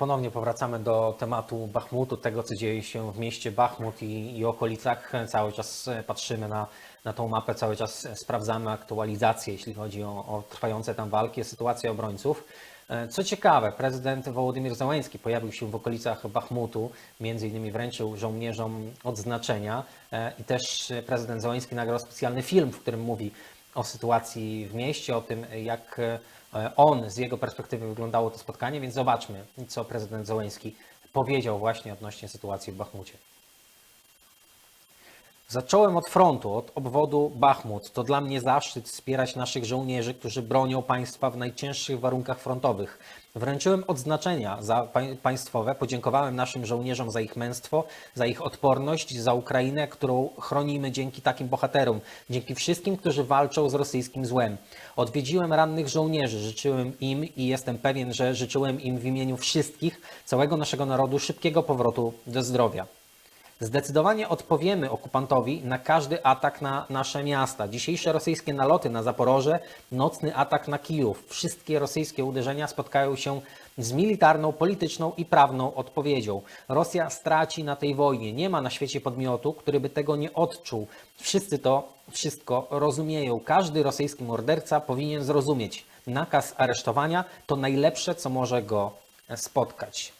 Ponownie powracamy do tematu Bachmutu, tego co dzieje się w mieście Bachmut i, i okolicach. Cały czas e, patrzymy na, na tą mapę, cały czas sprawdzamy aktualizację, jeśli chodzi o, o trwające tam walki, sytuację obrońców. E, Co ciekawe, prezydent Wołodymyr Załański pojawił się w okolicach Bachmutu, między innymi wręczył żołnierzom odznaczenia e, i też prezydent Załański nagrał specjalny film, w którym mówi o sytuacji w mieście, o tym jak e, on z jego perspektywy wyglądało to spotkanie, więc zobaczmy, co prezydent Załański powiedział właśnie odnośnie sytuacji w Bachmucie. Zacząłem od frontu, od obwodu Bachmut. To dla mnie zaszczyt wspierać naszych żołnierzy, którzy bronią państwa w najcięższych warunkach frontowych. Wręczyłem odznaczenia za pań- państwowe, podziękowałem naszym żołnierzom za ich męstwo, za ich odporność, za Ukrainę, którą chronimy dzięki takim bohaterom, dzięki wszystkim, którzy walczą z rosyjskim złem. Odwiedziłem rannych żołnierzy, życzyłem im i jestem pewien, że życzyłem im w imieniu wszystkich, całego naszego narodu szybkiego powrotu do zdrowia. Zdecydowanie odpowiemy okupantowi na każdy atak na nasze miasta. Dzisiejsze rosyjskie naloty na Zaporoże, nocny atak na Kijów. Wszystkie rosyjskie uderzenia spotkają się z militarną, polityczną i prawną odpowiedzią. Rosja straci na tej wojnie. Nie ma na świecie podmiotu, który by tego nie odczuł. Wszyscy to wszystko rozumieją. Każdy rosyjski morderca powinien zrozumieć. Nakaz aresztowania to najlepsze, co może go spotkać.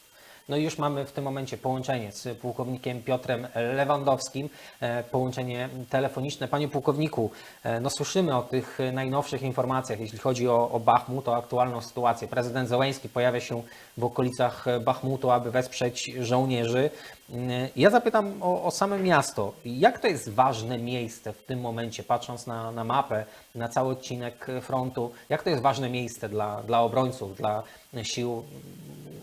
No i już mamy w tym momencie połączenie z pułkownikiem Piotrem Lewandowskim, e, połączenie telefoniczne. Panie pułkowniku, e, no słyszymy o tych najnowszych informacjach, jeśli chodzi o, o Bachmut, o aktualną sytuację. Prezydent Zełenski pojawia się w okolicach Bachmutu, aby wesprzeć żołnierzy. Mm, Ja zapytam o, o same miasto. Jak to jest ważne miejsce w tym momencie, patrząc na, na mapę, na cały odcinek frontu, jak to jest ważne miejsce dla, dla obrońców, dla sił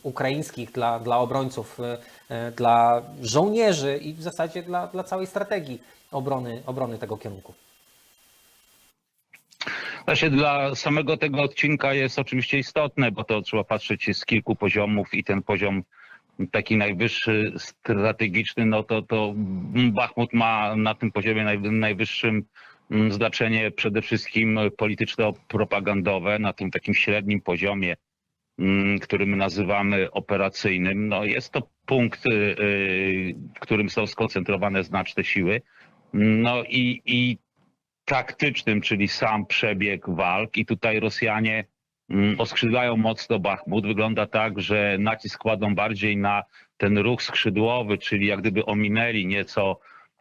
ukraińskich, dla, dla obrońców, e, e, dla żołnierzy i w zasadzie dla, dla całej strategii obrony, obrony tego kierunku. Właśnie dla samego tego odcinka jest oczywiście istotne, bo to trzeba patrzeć z kilku poziomów i ten poziom taki najwyższy, strategiczny, no to, to Bachmut ma na tym poziomie naj, najwyższym mm, znaczenie przede wszystkim polityczno-propagandowe, na tym takim średnim poziomie, mm, który my nazywamy operacyjnym. No jest to punkt, y, y, w którym są skoncentrowane znaczne siły. No i, i taktycznym, czyli sam przebieg walk i tutaj Rosjanie mm, oskrzydlają mocno Bachmut. Wygląda tak, że nacisk kładą bardziej na ten ruch skrzydłowy, czyli jak gdyby ominęli nieco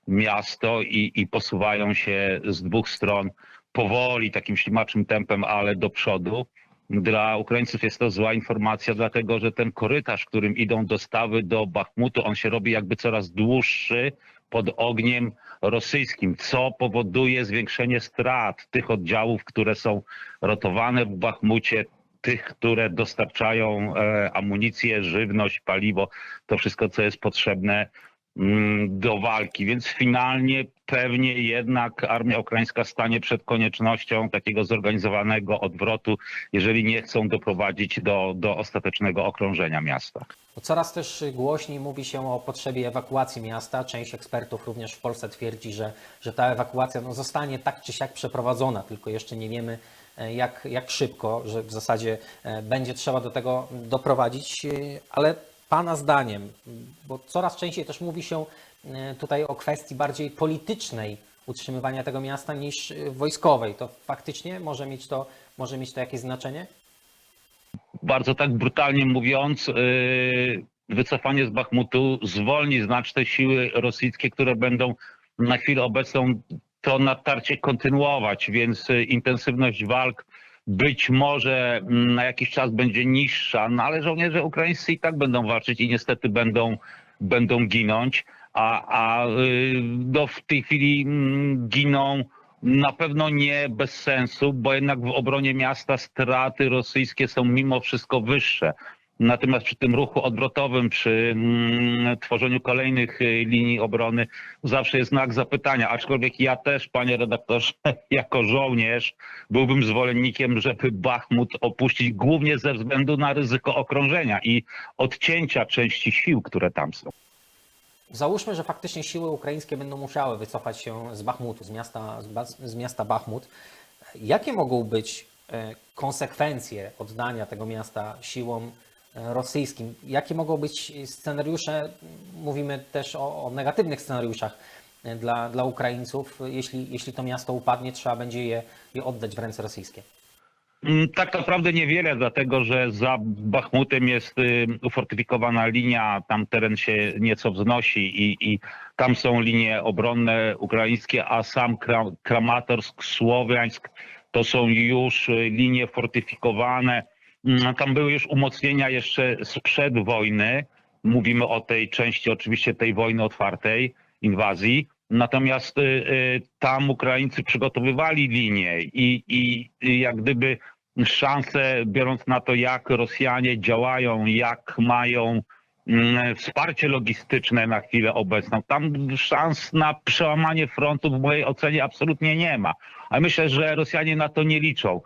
miasto i, i posuwają się z dwóch stron powoli, takim ślimaczym tempem, ale do przodu. Dla Ukraińców jest to zła informacja, dlatego że ten korytarz, którym idą dostawy do Bachmutu, on się robi jakby coraz dłuższy pod ogniem rosyjskim, co powoduje zwiększenie strat tych oddziałów, które są rotowane w Bachmucie, tych, które dostarczają e, amunicję, żywność, paliwo, to wszystko, co jest potrzebne do walki. Więc finalnie pewnie jednak armia ukraińska stanie przed koniecznością takiego zorganizowanego odwrotu, jeżeli nie chcą doprowadzić do, do ostatecznego okrążenia miasta. Coraz też głośniej mówi się o potrzebie ewakuacji miasta. Część ekspertów również w Polsce twierdzi, że, że ta ewakuacja no, zostanie tak czy siak przeprowadzona, tylko jeszcze nie wiemy e, jak, jak szybko, że w zasadzie e, będzie trzeba do tego doprowadzić. E, Ale Pana zdaniem, bo coraz częściej też mówi się e, tutaj o kwestii bardziej politycznej utrzymywania tego miasta niż e, wojskowej, to faktycznie może mieć to, może mieć to jakieś znaczenie? bardzo tak brutalnie mówiąc, yy, wycofanie z Bachmutu zwolni znaczne siły rosyjskie, które będą na chwilę obecną to natarcie kontynuować, więc intensywność walk być może mm, na jakiś czas będzie niższa, no ale żołnierze ukraińscy i tak będą walczyć i niestety będą, będą ginąć, a, a no w tej chwili mm, giną na pewno nie bez sensu, bo jednak w obronie miasta straty rosyjskie są mimo wszystko wyższe. Natomiast przy tym ruchu odwrotowym, przy mm, tworzeniu kolejnych y, linii obrony, zawsze jest znak zapytania. Aczkolwiek ja też, panie redaktorze, jako żołnierz byłbym zwolennikiem, żeby Bachmut opuścić głównie ze względu na ryzyko okrążenia i odcięcia części sił, które tam są. Załóżmy, że faktycznie siły ukraińskie będą musiały wycofać się z Bachmutu, z miasta, z, miasta Bachmut. Jakie mogą być e, konsekwencje oddania tego miasta siłom rosyjskim. Jakie mogą być scenariusze? Mówimy też o, o negatywnych scenariuszach e, dla, dla Ukraińców. Jeśli, jeśli to miasto upadnie, trzeba będzie je, je oddać w ręce rosyjskie. Mm, Tak naprawdę niewiele, dlatego że za Bachmutem jest y, ufortyfikowana linia, tam teren się nieco wznosi i, i tam są linie obronne ukraińskie, a sam Kra- Kramatorsk, Słowiańsk to są już y, linie fortyfikowane. Mm, Tam były już umocnienia jeszcze sprzed wojny. Mówimy o tej części oczywiście tej wojny otwartej, inwazji. Natomiast y, y, tam Ukraińcy przygotowywali linię i, i, i jak gdyby szanse, biorąc na to, jak Rosjanie działają, jak mają mm, wsparcie logistyczne na chwilę obecną, tam szans na przełamanie frontu w mojej ocenie absolutnie nie ma. A myślę, że Rosjanie na to nie liczą.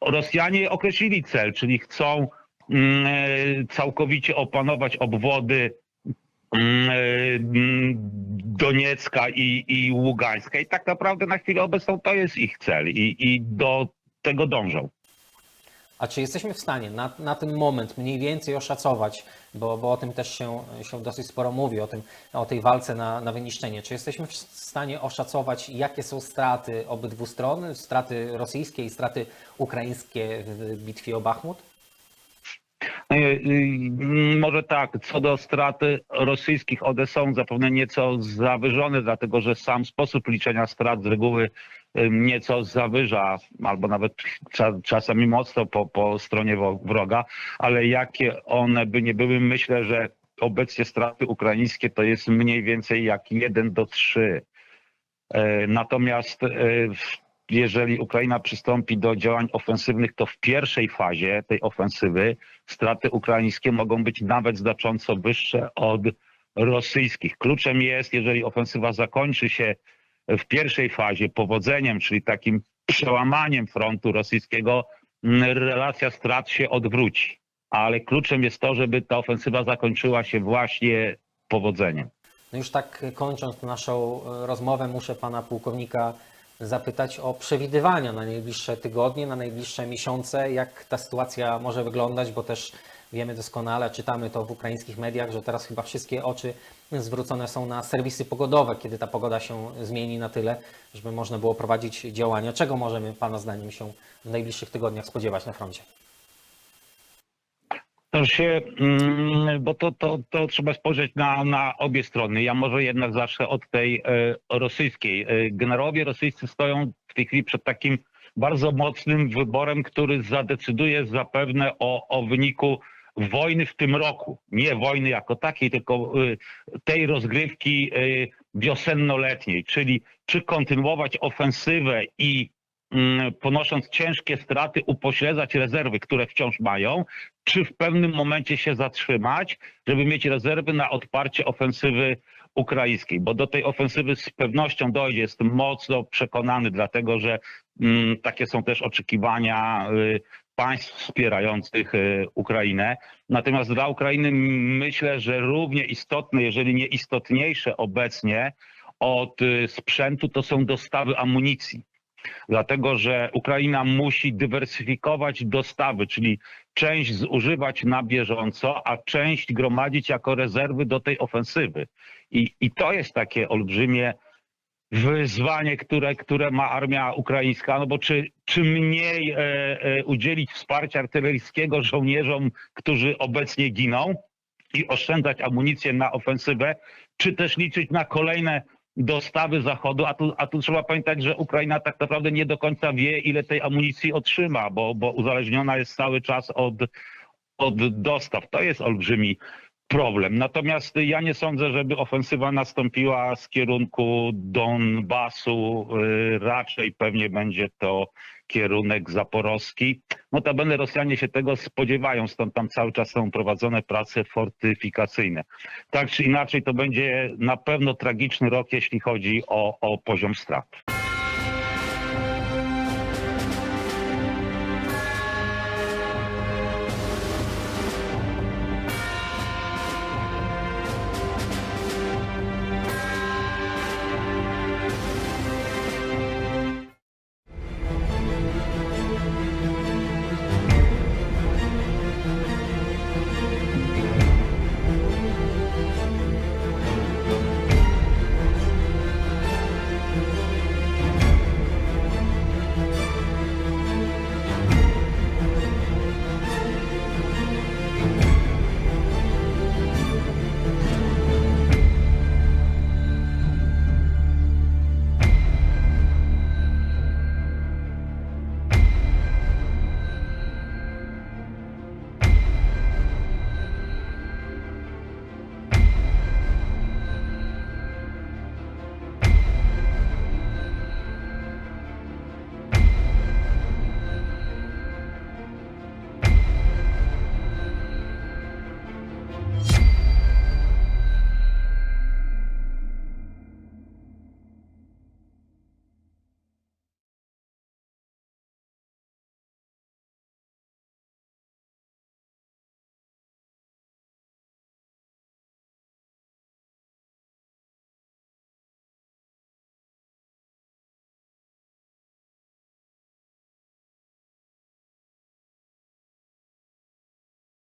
Rosjanie określili cel, czyli chcą mm, e, całkowicie opanować obwody mm, e, Doniecka i, i Ługańska. I tak naprawdę na chwilę obecną to jest ich cel i, i do tego dążą. A czy jesteśmy w stanie na, na ten moment mniej więcej oszacować, bo, bo o tym też się, się dosyć sporo mówi, o, tym, o tej walce na, na wyniszczenie, czy jesteśmy w stanie oszacować, jakie są straty obydwu stron, straty rosyjskie i straty ukraińskie w bitwie o Bachmut? Y, y, Może tak, co do straty rosyjskich, one są zapewne nieco zawyżone, dlatego że sam sposób liczenia strat z reguły y, nieco zawyża, albo nawet cza- czasami mocno po, po stronie wroga, ale jakie one by nie były, myślę, że obecnie straty ukraińskie to jest mniej więcej jak 1 do 3. E, Natomiast e, w- jeżeli Ukraina przystąpi do działań ofensywnych, to w pierwszej fazie tej ofensywy straty ukraińskie mogą być nawet znacząco wyższe od rosyjskich. Kluczem jest, jeżeli ofensywa zakończy się w pierwszej fazie powodzeniem, czyli takim przełamaniem frontu rosyjskiego, relacja strat się odwróci. Ale kluczem jest to, żeby ta ofensywa zakończyła się właśnie powodzeniem. No już tak kończąc naszą e, rozmowę, muszę pana pułkownika zapytać o przewidywania na najbliższe tygodnie, na najbliższe miesiące, jak ta sytuacja może wyglądać, bo też wiemy doskonale, czytamy to w ukraińskich mediach, że teraz chyba wszystkie oczy zwrócone są na serwisy pogodowe, kiedy ta pogoda się zmieni na tyle, żeby można było prowadzić działania. Czego możemy pana zdaniem się w najbliższych tygodniach spodziewać na froncie? To się, mm, bo to, to, to trzeba spojrzeć na, na obie strony. Ja może jednak zacznę od tej e, rosyjskiej. E, Generałowie rosyjscy stoją w tej chwili przed takim bardzo mocnym wyborem, który zadecyduje zapewne o, o wyniku wojny w tym roku. Nie wojny jako takiej, tylko e, tej rozgrywki wiosennoletniej, czyli czy kontynuować ofensywę i ponosząc ciężkie straty, upośledzać rezerwy, które wciąż mają, czy w pewnym momencie się zatrzymać, żeby mieć rezerwy na odparcie ofensywy ukraińskiej, bo do tej ofensywy z pewnością dojdzie. Jestem mocno przekonany, dlatego że mm, takie są też oczekiwania y, państw wspierających y, Ukrainę. Natomiast dla Ukrainy myślę, że równie istotne, jeżeli nie istotniejsze obecnie od y, sprzętu to są dostawy amunicji dlatego że Ukraina musi dywersyfikować dostawy, czyli część zużywać na bieżąco, a część gromadzić jako rezerwy do tej ofensywy. I, i to jest takie olbrzymie wyzwanie, które, które ma armia ukraińska, no bo czy, czy mniej e, e, udzielić wsparcia artyleryjskiego żołnierzom, którzy obecnie giną i oszczędzać amunicję na ofensywę, czy też liczyć na kolejne dostawy Zachodu, a tu, a tu trzeba pamiętać, że Ukraina tak naprawdę nie do końca wie, ile tej amunicji otrzyma, bo, bo uzależniona jest cały czas od, od dostaw. To jest olbrzymi problem. Natomiast ja nie sądzę, żeby ofensywa nastąpiła z kierunku Donbasu. Y, Raczej pewnie będzie to kierunek zaporowski. Notabene Rosjanie się tego spodziewają, stąd tam cały czas są prowadzone prace fortyfikacyjne. Tak czy inaczej to będzie na pewno tragiczny rok, jeśli chodzi o, o poziom strat.